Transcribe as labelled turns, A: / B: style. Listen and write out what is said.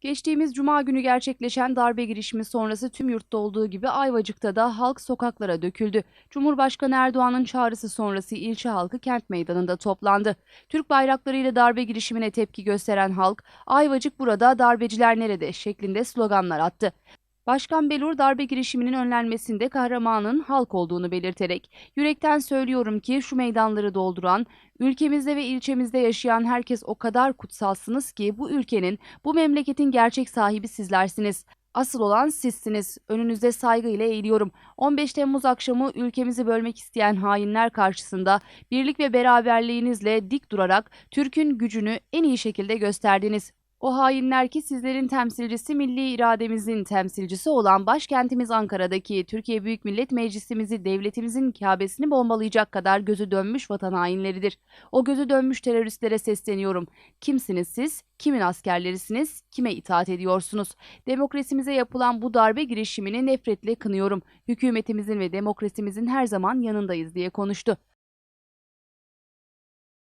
A: Geçtiğimiz cuma günü gerçekleşen darbe girişimi sonrası tüm yurtta olduğu gibi Ayvacık'ta da halk sokaklara döküldü. Cumhurbaşkanı Erdoğan'ın çağrısı sonrası ilçe halkı kent meydanında toplandı. Türk bayraklarıyla darbe girişimine tepki gösteren halk, Ayvacık burada darbeciler nerede şeklinde sloganlar attı. Başkan Belur darbe girişiminin önlenmesinde kahramanın halk olduğunu belirterek, yürekten söylüyorum ki şu meydanları dolduran, ülkemizde ve ilçemizde yaşayan herkes o kadar kutsalsınız ki bu ülkenin, bu memleketin gerçek sahibi sizlersiniz. Asıl olan sizsiniz. Önünüzde saygıyla eğiliyorum. 15 Temmuz akşamı ülkemizi bölmek isteyen hainler karşısında birlik ve beraberliğinizle dik durarak Türk'ün gücünü en iyi şekilde gösterdiniz. O hainler ki sizlerin temsilcisi milli irademizin temsilcisi olan başkentimiz Ankara'daki Türkiye Büyük Millet Meclisimizi devletimizin Kabe'sini bombalayacak kadar gözü dönmüş vatan hainleridir. O gözü dönmüş teröristlere sesleniyorum. Kimsiniz siz? Kimin askerlerisiniz? Kime itaat ediyorsunuz? Demokrasimize yapılan bu darbe girişimini nefretle kınıyorum. Hükümetimizin ve demokrasimizin her zaman yanındayız diye konuştu.